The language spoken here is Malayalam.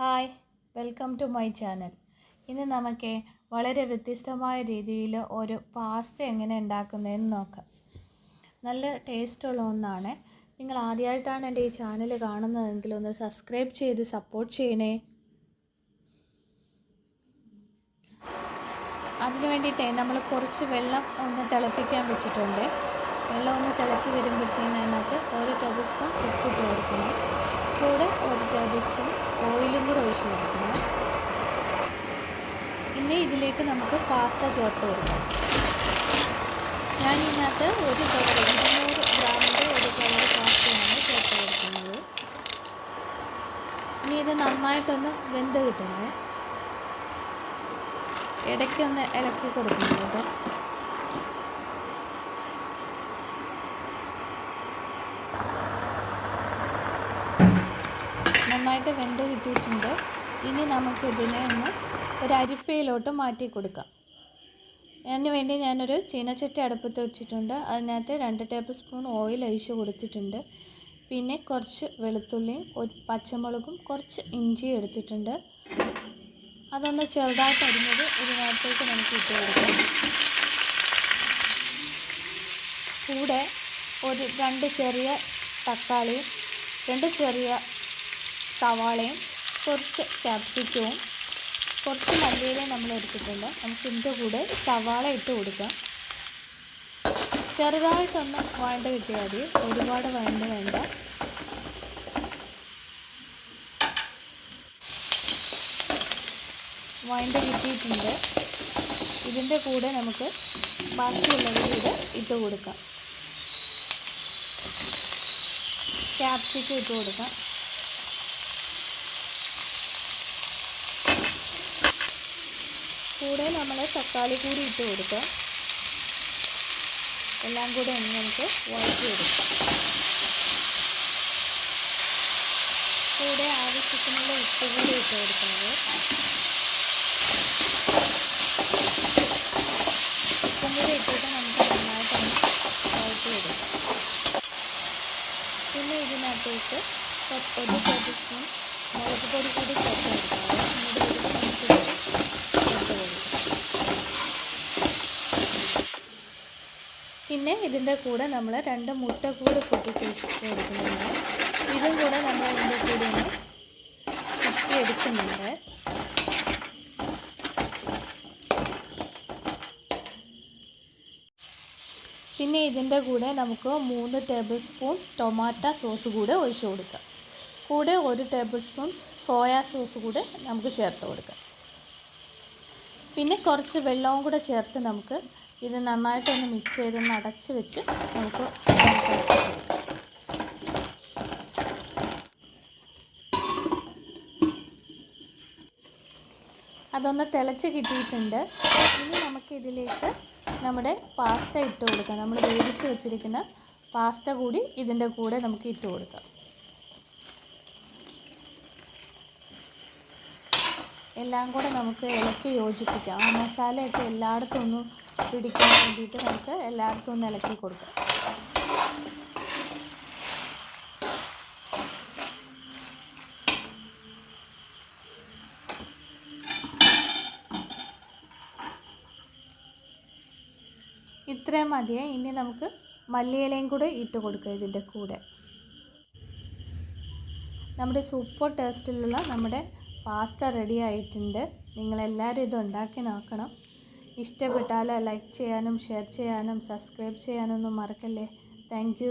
Hi welcome to my channel. ഇന്ന് നമുക്ക് വളരെ വ്യത്യസ്തമായ രീതിയിൽ ഒരു പാസ്ത എങ്ങനെ ഉണ്ടാക്കുന്നതെന്ന് നോക്കാം. നല്ല ടേസ്റ്റുള്ള ഒന്നാണ്. നിങ്ങൾ ആദ്യമായിട്ടാണ് എന്റെ ഈ ചാനൽ കാണുന്നതെങ്കിൽ ഒന്ന് സബ്സ്ക്രൈബ് ചെയ്ത് സപ്പോർട്ട് ചെയ്യണേ. അതിനു വേണ്ടിയിട്ടേ നമ്മൾ കുറച്ച് വെള്ളം ഒന്ന് തിളപ്പിക്കാൻ വെച്ചിട്ടുണ്ട്. വെള്ളം ഒന്ന് തിളച്ച് വരുമ്പോഴത്തേന് അതിനകത്ത് ഒരു ടേബിൾ സ്പൂൺ ഉപ്പിട്ട് കൊടുക്കണം. കൂടെ ഒരു ടേബിൾ സ്പൂൺ ഓയിലും കൂടെ ഒഴിച്ച് കൊടുക്കണം. ഇനി ഇതിലേക്ക് നമുക്ക് പാസ്ത ചേർത്ത് കൊടുക്കാം. ഞാൻ ഇതിനകത്ത് ഒരു കവർ ഇരുന്നൂറ് ഗ്രാമിന്റെ ഒരു കവർ പാസ്തയാണ് ചേർത്ത് കൊടുക്കുന്നത്. ഇനി ഇത് നന്നായിട്ടൊന്ന് വെന്ത് കിട്ടണേ ഇടയ്ക്കൊന്ന് ഇളക്കി കൊടുക്കുന്നത് നന്നായിട്ട് വെന്ത് കിട്ടിയിട്ടുണ്ട്. ഇനി നമുക്കിതിനെ ഒന്ന് ഒരു അരിപ്പയിലോട്ട് മാറ്റി കൊടുക്കാം. അതിന് വേണ്ടി ഞാനൊരു ചീനച്ചട്ടി അടുപ്പത്ത് വെച്ചിട്ടുണ്ട്. അതിനകത്ത് രണ്ട് ടേബിൾ സ്പൂൺ ഓയിൽ ഒഴിച്ച് കൊടുത്തിട്ടുണ്ട്. പിന്നെ കുറച്ച് വെളുത്തുള്ളിയും പച്ചമുളകും കുറച്ച് ഇഞ്ചിയും എടുത്തിട്ടുണ്ട്. അതൊന്ന് ചെറുതായിട്ട് അരിഞ്ഞത് ഇതിനകത്തേക്ക് നമുക്ക് ഇട്ട് കൊടുക്കാം. കൂടെ ഒരു രണ്ട് ചെറിയ തക്കാളിയും രണ്ട് ചെറിയ സവാളയും കുറച്ച് ക്യാപ്സിക്കവും കുറച്ച് മല്ലിയിലയും നമ്മൾ എടുത്തിട്ടുണ്ട്. നമുക്ക് ഇതിന്റെ കൂടെ സവാള ഇട്ട് കൊടുക്കാം. ചെറുതായിട്ടൊന്ന് വേണ്ട കിട്ടിയാൽ മതി. ഒരുപാട് വേണ്ട വേണ്ട. വേണ്ട കിട്ടിയിട്ടുണ്ട്. ഇതിന്റെ കൂടെ നമുക്ക് ബാക്കിയുള്ളത് കൂടെ ഇട്ട് കൊടുക്കാം. ക്യാപ്സിക്കം ഇട്ട് കൊടുക്കാം. കൂടെ നമ്മൾ തക്കാളി കൂടി ഇട്ട് കൊടുക്കാം. എല്ലാം കൂടെ ഒന്ന് നമുക്ക് വഴറ്റി എടുക്കാം. കൂടെ ആവശ്യത്തിനുള്ള ഉപ്പ് കൂടി ഇട്ട് കൊടുക്കുന്നത്. ഉപ്പും കൂടി ഇട്ടിട്ട് നമുക്ക് നന്നായിട്ടൊന്ന് വഴറ്റി എടുക്കാം. പിന്നെ ഇതിനകത്തേക്ക് ഒരു ടേബിൾ മുളക് പൊടി കൂടി ചേർത്ത് കൊടുക്കാറ് എന്നിട്ട് ഇതിനനുസരിച്ച് ചേർത്ത് കൊടുക്കാം പിന്നെ ഇതിന്റെ കൂടെ നമ്മൾ രണ്ട് മുട്ട കൂടെ പൊട്ടിച്ച് കൊടുക്കുന്നുണ്ട് ഇതും കൂടെ നമ്മൾ ഇതിന്റെ കൂടെ ഒന്ന് കുത്തി എടുക്കുന്നുണ്ട്. പിന്നെ ഇതിന്റെ കൂടെ നമുക്ക് മൂന്ന് ടേബിൾ സ്പൂൺ ടൊമാറ്റോ സോസ് കൂടെ ഒഴിച്ചു കൊടുക്കാം. കൂടെ ഒരു ടേബിൾ സ്പൂൺ സോയാ സോസ് കൂടെ നമുക്ക് ചേർത്ത് കൊടുക്കാം. പിന്നെ കുറച്ച് വെള്ളവും കൂടെ ചേർത്ത് നമുക്ക് ഇത് നന്നായിട്ടൊന്ന് മിക്സ് ചെയ്തൊന്ന് അടച്ച് വെച്ച് നമുക്ക് അതൊന്ന് തിളച്ച് കിട്ടിയിട്ടുണ്ട്. ഇനി നമുക്കിതിലേക്ക് നമ്മുടെ പാസ്ത ഇട്ട് കൊടുക്കാം. നമ്മൾ വേവിച്ച് വെച്ചിരിക്കുന്ന പാസ്ത കൂടി ഇതിന്റെ കൂടെ നമുക്ക് ഇട്ട് കൊടുക്കാം. എല്ലാം കൂടെ നമുക്ക് ഇളക്കി യോജിപ്പിക്കാം. ആ മസാലയൊക്കെ എല്ലായിടത്തും ഒന്ന് പിടിക്കാൻ വേണ്ടിയിട്ട് നമുക്ക് എല്ലായിടത്തും ഒന്ന് ഇളക്കി കൊടുക്കാം. ഇത്രയും മതിയേ. ഇനി നമുക്ക് മല്ലിയിലയും കൂടെ ഇട്ട് കൊടുക്കുക ഇതിന്റെ കൂടെ. നമ്മുടെ സൂപ്പർ ടേസ്റ്റിലുള്ള നമ്മുടെ പാസ്ത റെഡി ആയിട്ടുണ്ട്. നിങ്ങളെല്ലാവരും ഇത് ഉണ്ടാക്കി നോക്കണം. ഇഷ്ടപ്പെട്ടാൽ ലൈക്ക് ചെയ്യാനും ഷെയർ ചെയ്യാനും സബ്സ്ക്രൈബ് ചെയ്യാനൊന്നും മറക്കല്ലേ. താങ്ക്